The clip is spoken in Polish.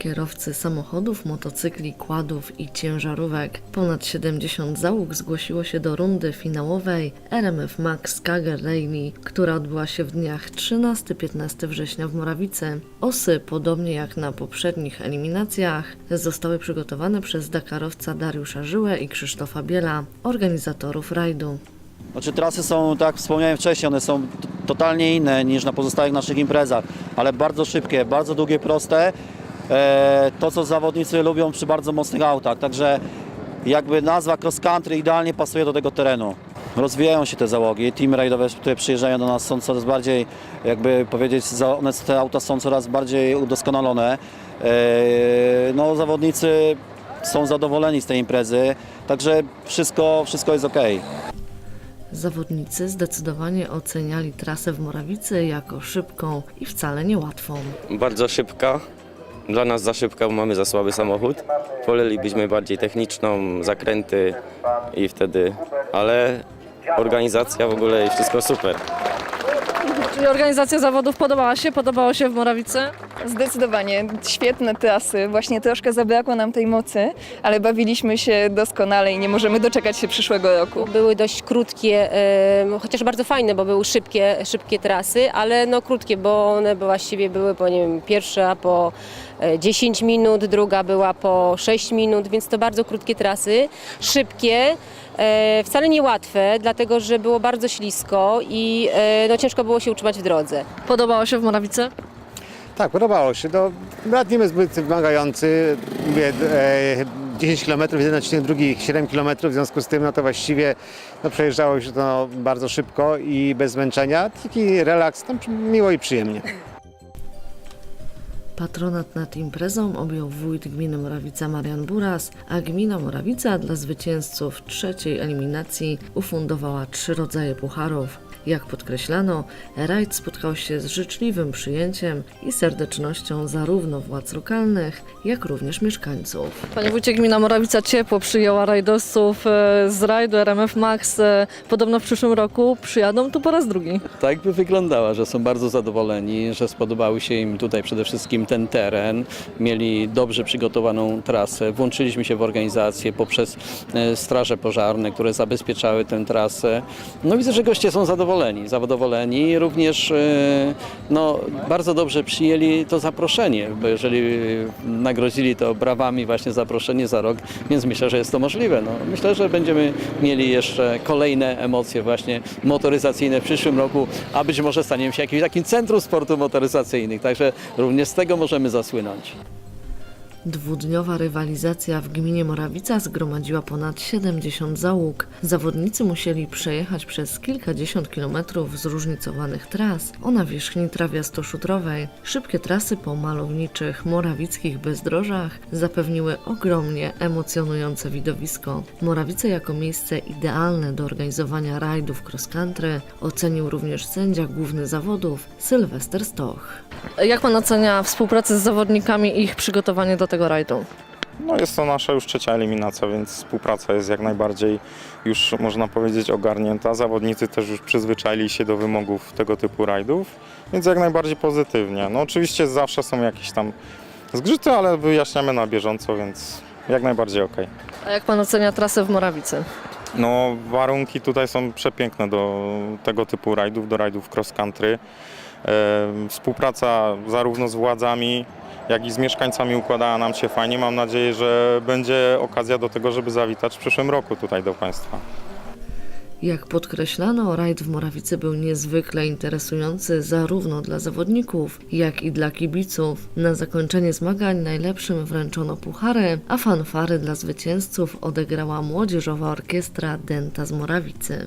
kierowcy samochodów, motocykli, kładów i ciężarówek. Ponad 70 załóg zgłosiło się do rundy finałowej RMF Max Kager Rally, która odbyła się w dniach 13-15 września w Morawicy. Osy, podobnie jak na poprzednich eliminacjach, zostały przygotowane przez Dakarowca Dariusza Żyłę i Krzysztofa Biela, organizatorów rajdu. Znaczy trasy są, tak jak wspomniałem wcześniej, one są totalnie inne niż na pozostałych naszych imprezach, ale bardzo szybkie, bardzo długie, proste. E, to, co zawodnicy lubią przy bardzo mocnych autach, także jakby nazwa cross country idealnie pasuje do tego terenu. Rozwijają się te załogi, teamy rajdowe, które przyjeżdżają do nas są coraz bardziej, jakby powiedzieć, one, te auta są coraz bardziej udoskonalone. E, no zawodnicy są zadowoleni z tej imprezy, także wszystko, wszystko jest okej. Zawodnicy zdecydowanie oceniali trasę w Morawicy jako szybką i wcale niełatwą. bardzo szybka. Dla nas za szybka, bo mamy za słaby samochód. Wolelibyśmy bardziej techniczną, zakręty i wtedy, ale organizacja w ogóle i wszystko super. Czyli organizacja zawodów podobała się? Podobało się w Morawicy? Zdecydowanie świetne trasy. Właśnie troszkę zabrakło nam tej mocy, ale bawiliśmy się doskonale i nie możemy doczekać się przyszłego roku. Były dość krótkie, chociaż bardzo fajne, bo były szybkie, szybkie trasy, ale no krótkie, bo one właściwie były po, nie wiem, pierwsza po e, 10 minut, druga była po 6 minut, więc to bardzo krótkie trasy, szybkie, e, wcale nie łatwe, dlatego że było bardzo ślisko i e, no, ciężko było się utrzymać w drodze. Podobało się w Morawicy? Tak, podobało się. To brat nie jest zbyt wymagający. Mówię, e, 10 km, jeden odcinek, drugi 7 km, w związku z tym no to właściwie no, przejeżdżało się to bardzo szybko i bez zmęczenia. Taki relaks, tam miło i przyjemnie. Patronat nad imprezą objął wójt gminy Morawica Marian Buras, a gmina Morawica dla zwycięzców trzeciej eliminacji ufundowała trzy rodzaje pucharów. Jak podkreślano, rajd spotkał się z życzliwym przyjęciem i serdecznością zarówno władz lokalnych, jak również mieszkańców. Panie wójcie, gmina Morawica ciepło przyjęła rajdowców e, z rajdu RMF Max. E, Podobno w przyszłym roku przyjadą tu po raz drugi. Tak by wyglądała, że są bardzo zadowoleni, że spodobały się im tutaj przede wszystkim ten teren, mieli dobrze przygotowaną trasę. Włączyliśmy się w organizację poprzez e, straże pożarne, które zabezpieczały tę trasę. No widzę, że goście są zadowoleni, zadowoleni. Również e, no, bardzo dobrze przyjęli to zaproszenie, bo jeżeli nagrodzili to brawami właśnie zaproszenie za rok, więc myślę, że jest to możliwe. No, myślę, że będziemy mieli jeszcze kolejne emocje właśnie motoryzacyjne w przyszłym roku, a być może staniemy się jakimś takim centrum sportu motoryzacyjnych, także również z tego możemy zasłynąć. Dwudniowa rywalizacja w gminie Morawica zgromadziła ponad 70 załóg. Zawodnicy musieli przejechać przez kilkadziesiąt kilometrów zróżnicowanych tras o nawierzchni trawiasto-szutrowej. Szybkie trasy po malowniczych morawickich bezdrożach zapewniły ogromnie emocjonujące widowisko. Morawice jako miejsce idealne do organizowania rajdów cross country ocenił również sędzia główny zawodów Sylwester Stoch. Jak pan ocenia współpracę z zawodnikami i ich przygotowanie do tego rajdu? No jest to nasza już trzecia eliminacja, więc współpraca jest jak najbardziej już można powiedzieć ogarnięta. Zawodnicy też już przyzwyczaili się do wymogów tego typu rajdów, więc jak najbardziej pozytywnie. No oczywiście zawsze są jakieś tam zgrzyty, ale wyjaśniamy na bieżąco, więc jak najbardziej okej. A jak pan ocenia trasę w Morawicy? No warunki tutaj są przepiękne do tego typu rajdów, do rajdów cross country. Współpraca zarówno z władzami, jak i z mieszkańcami układała nam się fajnie. Mam nadzieję, że będzie okazja do tego, żeby zawitać w przyszłym roku tutaj do Państwa. Jak podkreślano, rajd w Morawicy był niezwykle interesujący zarówno dla zawodników, jak i dla kibiców. Na zakończenie zmagań najlepszym wręczono puchary, a fanfary dla zwycięzców odegrała młodzieżowa orkiestra Denta z Morawicy.